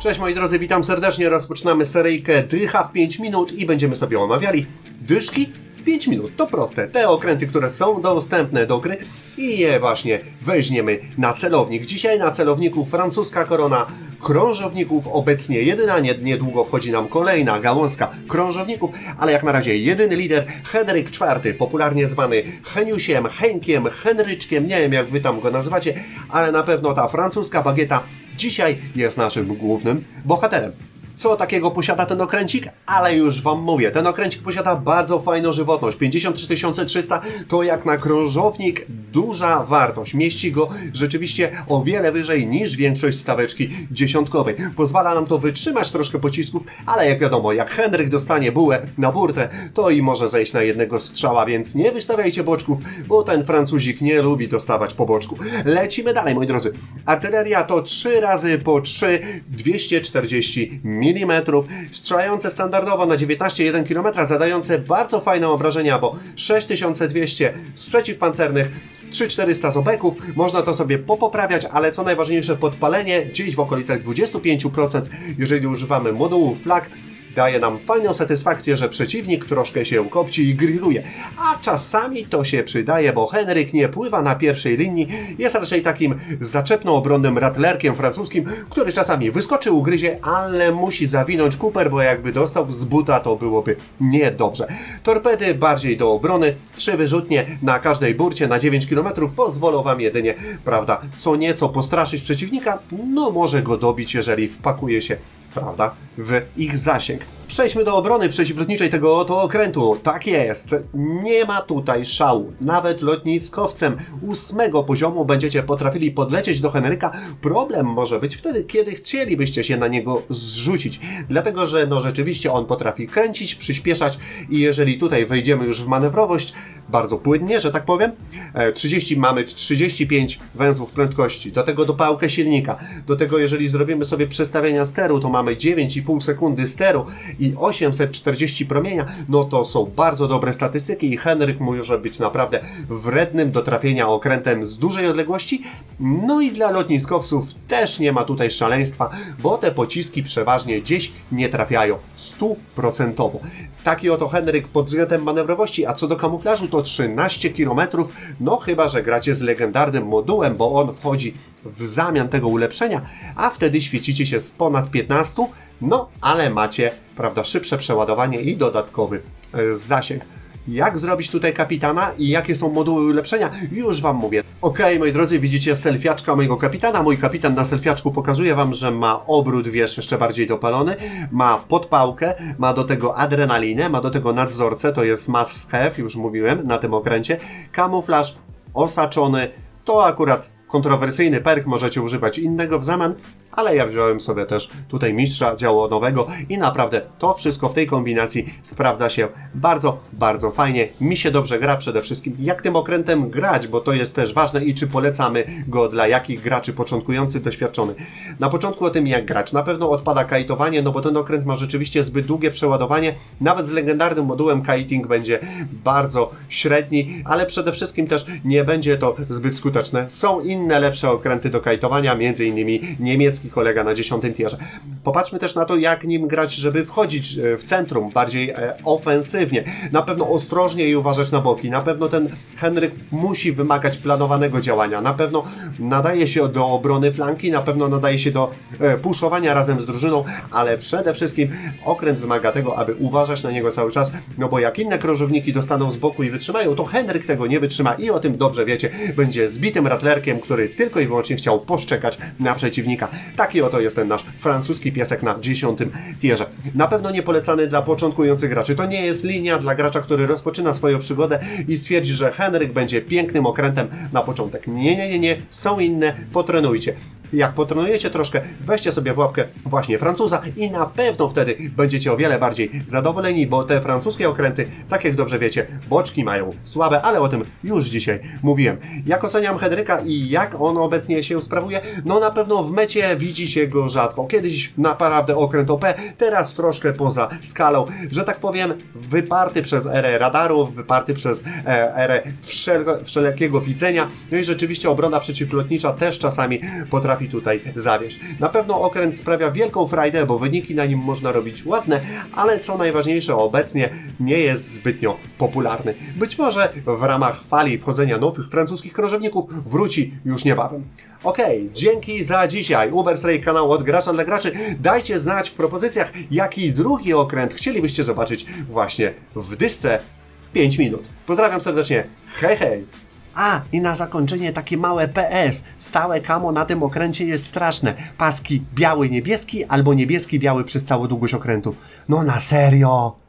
Cześć moi drodzy, witam serdecznie. Rozpoczynamy seryjkę Dycha w 5 minut i będziemy sobie omawiali dyszki w 5 minut. To proste. Te okręty, które są dostępne do gry i je właśnie weźmiemy na celownik. Dzisiaj na celowniku francuska korona krążowników. Obecnie jedyna, nie, niedługo wchodzi nam kolejna gałązka krążowników, ale jak na razie jedyny lider Henryk IV, popularnie zwany Heniusiem, Henkiem, Henryczkiem, nie wiem jak wy tam go nazywacie, ale na pewno ta francuska bagieta dzisiaj jest naszym głównym bohaterem. Co takiego posiada ten okręcik? Ale już Wam mówię, ten okręcik posiada bardzo fajną żywotność. 53 300 to jak na krążownik duża wartość. Mieści go rzeczywiście o wiele wyżej niż większość staweczki dziesiątkowej. Pozwala nam to wytrzymać troszkę pocisków, ale jak wiadomo, jak Henryk dostanie bułę na burtę, to i może zejść na jednego strzała, więc nie wystawiajcie boczków, bo ten Francuzik nie lubi dostawać po boczku. Lecimy dalej, moi drodzy. Artyleria to 3 razy po 3, 240 mm, strzelające standardowo na 19,1 km, zadające bardzo fajne obrażenia, bo 6200 z przeciwpancernych, 3400 z obeków, można to sobie popoprawiać, ale co najważniejsze, podpalenie gdzieś w okolicach 25%, jeżeli używamy modułu flag, daje nam fajną satysfakcję, że przeciwnik troszkę się kopci i grilluje. A czasami to się przydaje, bo Henryk nie pływa na pierwszej linii, jest raczej takim zaczepno-obronnym ratlerkiem francuskim, który czasami wyskoczy, ugryzie, ale musi zawinąć kuper, bo jakby dostał z buta, to byłoby niedobrze. Torpedy bardziej do obrony, trzy wyrzutnie na każdej burcie na 9 km pozwolą Wam jedynie, prawda, co nieco postraszyć przeciwnika, no może go dobić, jeżeli wpakuje się prawda, w ich zasięg. Przejdźmy do obrony przeciwlotniczej tego oto okrętu. Tak jest. Nie ma tutaj szału. Nawet lotniskowcem ósmego poziomu będziecie potrafili podlecieć do Henryka. Problem może być wtedy, kiedy chcielibyście się na niego zrzucić. Dlatego, że no rzeczywiście on potrafi kręcić, przyspieszać i jeżeli tutaj wejdziemy już w manewrowość, bardzo płynnie, że tak powiem, e, 30 mamy 35 węzłów prędkości, do tego dopałkę silnika, do tego jeżeli zrobimy sobie przestawienia steru, to mamy 9,5 sekundy steru i 840 promienia, no to są bardzo dobre statystyki i Henryk może być naprawdę wrednym do trafienia okrętem z dużej odległości. No i dla lotniskowców też nie ma tutaj szaleństwa, bo te pociski przeważnie gdzieś nie trafiają stuprocentowo. Taki oto Henryk pod względem manewrowości, a co do kamuflażu to 13 km, no chyba, że gracie z legendarnym modułem, bo on wchodzi w zamian tego ulepszenia, a wtedy świecicie się z ponad 15, no ale macie, prawda, szybsze przeładowanie i dodatkowy e, zasięg. Jak zrobić tutaj kapitana i jakie są moduły ulepszenia? Już Wam mówię. Ok, moi drodzy, widzicie selfiaczka mojego kapitana. Mój kapitan na selfiaczku pokazuje Wam, że ma obrót, wiesz, jeszcze bardziej dopalony, ma podpałkę, ma do tego adrenalinę, ma do tego nadzorcę, to jest must have, już mówiłem, na tym okręcie. Kamuflaż osaczony, to akurat kontrowersyjny perk, możecie używać innego w zamian, ale ja wziąłem sobie też tutaj mistrza działonowego i naprawdę to wszystko w tej kombinacji sprawdza się bardzo, bardzo fajnie. Mi się dobrze gra przede wszystkim. Jak tym okrętem grać, bo to jest też ważne i czy polecamy go dla jakich graczy początkujący, doświadczony. Na początku o tym jak grać. Na pewno odpada kajtowanie, no bo ten okręt ma rzeczywiście zbyt długie przeładowanie. Nawet z legendarnym modułem kiting będzie bardzo średni, ale przede wszystkim też nie będzie to zbyt skuteczne. Są inne lepsze okręty do kajtowania, między innymi kolega na 10 tierze. Popatrzmy też na to, jak nim grać, żeby wchodzić e, w centrum bardziej e, ofensywnie. Na pewno ostrożnie i uważać na boki. Na pewno ten Henryk musi wymagać planowanego działania. Na pewno nadaje się do obrony flanki, na pewno nadaje się do e, puszowania razem z drużyną, ale przede wszystkim okręt wymaga tego, aby uważać na niego cały czas, no bo jak inne krążowniki dostaną z boku i wytrzymają, to Henryk tego nie wytrzyma i o tym dobrze wiecie. Będzie zbitym ratlerkiem, który tylko i wyłącznie chciał poszczekać na przeciwnika. Taki oto jest ten nasz francuski piesek na 10 tierze. Na pewno nie polecany dla początkujących graczy. To nie jest linia dla gracza, który rozpoczyna swoją przygodę i stwierdzi, że Henryk będzie pięknym okrętem na początek. Nie, nie, nie, nie. Są inne. Potrenujcie. Jak potrenujecie troszkę, weźcie sobie w łapkę właśnie Francuza i na pewno wtedy będziecie o wiele bardziej zadowoleni, bo te francuskie okręty, tak jak dobrze wiecie, boczki mają słabe, ale o tym już dzisiaj mówiłem. Jak oceniam Henryka i jak on obecnie się sprawuje? No na pewno w mecie widzi się go rzadko. Kiedyś naprawdę okręt OP, teraz troszkę poza skalą, że tak powiem, wyparty przez erę radarów, wyparty przez e, erę wszel wszelkiego widzenia. No i rzeczywiście obrona przeciwlotnicza też czasami potrafi potrafi tutaj zawieść. Na pewno okręt sprawia wielką frajdę, bo wyniki na nim można robić ładne, ale co najważniejsze obecnie nie jest zbytnio popularny. Być może w ramach fali wchodzenia nowych francuskich krążowników wróci już niebawem. Okej, dzięki za dzisiaj. Uber kanał od gracza dla graczy. Dajcie znać w propozycjach, jaki drugi okręt chcielibyście zobaczyć właśnie w dyszce w 5 minut. Pozdrawiam serdecznie. Hej, hej! A, i na zakończenie takie małe PS. Stałe kamo na tym okręcie jest straszne. Paski biały, niebieski albo niebieski, biały przez całą długość okrętu. No na serio!